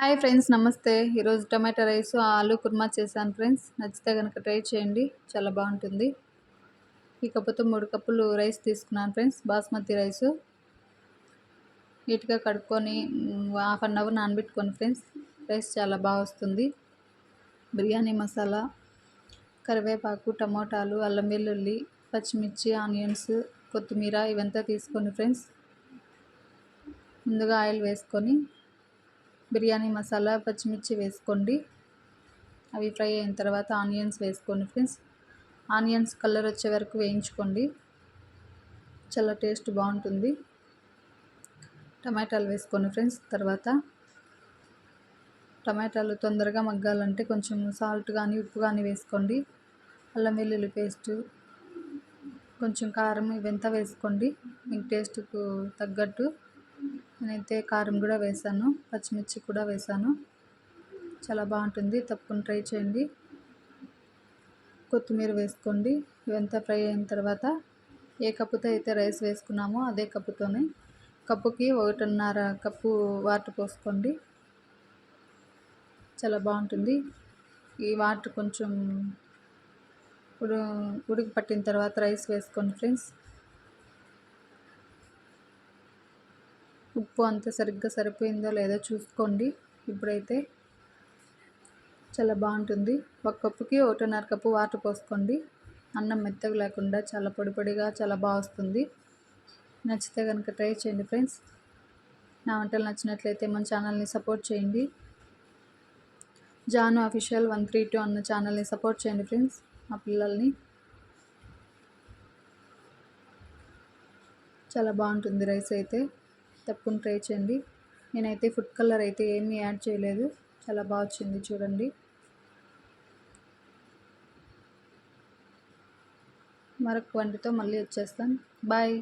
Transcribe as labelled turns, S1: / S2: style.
S1: Hi friends నమస్తే. ఈరోజు టమాటా rice ఆలు కుర్మా చేశాను ఫ్రెండ్స్. నచ్చితే కనుక ట్రై చేయండి. చాలా బాగుంటుంది. ఇకపోతే మూడు కప్పులు రైస్ తీసుకున్నాను ఫ్రెండ్స్ బాస్మతి రైస్. నీట్గా కడుక్కొని హాఫ్ అన్ అవర్ నానబెట్టుకొని ఫ్రెండ్స్ రైస్ చాలా బాగా వస్తుంది. బిర్యానీ మసాలా కరివేపాకు టమోటాలు అల్లం వెల్లుల్లి పచ్చిమిర్చి ఆనియన్స్ కొత్తిమీర ఇవంతా తీసుకోండి ఫ్రెండ్స్ ముందుగా ఆయిల్ వేసుకొని బిర్యానీ మసాలా పచ్చిమిర్చి వేసుకోండి. అవి ఫ్రై అయిన తర్వాత ఆనియన్స్ వేసుకోండి ఫ్రెండ్స్. ఆనియన్స్ కలర్ వచ్చే వరకు వేయించుకోండి. చాలా టేస్ట్ బాగుంటుంది. టమాటాలు వేసుకోండి ఫ్రెండ్స్. తర్వాత టమాటాలు తొందరగా మగ్గాలంటే కొంచెం సాల్ట్ కానీ ఉప్పు కానీ వేసుకోండి. అల్లం వెల్లుల్లి పేస్టు కొంచెం కారం ఇవంతా వేసుకోండి. మీకు టేస్ట్కు తగ్గట్టు నేనైతే కారం కూడా వేసాను పచ్చిమిర్చి కూడా వేసాను. చాలా బాగుంటుంది తప్పకుండా ట్రై చేయండి. కొత్తిమీర వేసుకోండి ఇవంతా ఫ్రై అయిన తర్వాత ఏ కప్పుతో అయితే రైస్ వేసుకున్నామో అదే కప్పుతోనే కప్పుకి ఒకటిన్నర కప్పు వాటర్ పోసుకోండి. చాలా బాగుంటుంది. ఈ వాటర్ కొంచెం ఉడు ఉడికి పట్టిన తర్వాత రైస్ వేసుకోండి ఫ్రెండ్స్. ఉప్పు అంత సరిగ్గా సరిపోయిందో లేదో చూసుకోండి. ఇప్పుడైతే చాలా బాగుంటుంది. ఒక కప్పుకి ఒకటిన్నర కప్పు వాటర్ పోసుకోండి. అన్నం మెత్తగా లేకుండా చాలా పొడిపొడిగా చాలా బాగా వస్తుంది. నచ్చితే కనుక ట్రై చేయండి ఫ్రెండ్స్. నా వంటలు నచ్చినట్లయితే మన ఛానల్ని సపోర్ట్ చేయండి. Janu official one three two అన్న ఛానల్ని సపోర్ట్ చేయండి ఫ్రెండ్స్ మా పిల్లల్ని. చాలా బాగుంటుంది రైస్ అయితే. తప్పకుండా ట్రై చేయండి. నేనైతే ఫుడ్ కలర్ అయితే ఏమీ యాడ్ చేయలేదు. చాలా బాగా వచ్చింది చూడండి. మరొక వంటతో మళ్ళీ వచ్చేస్తాను. బాయ్.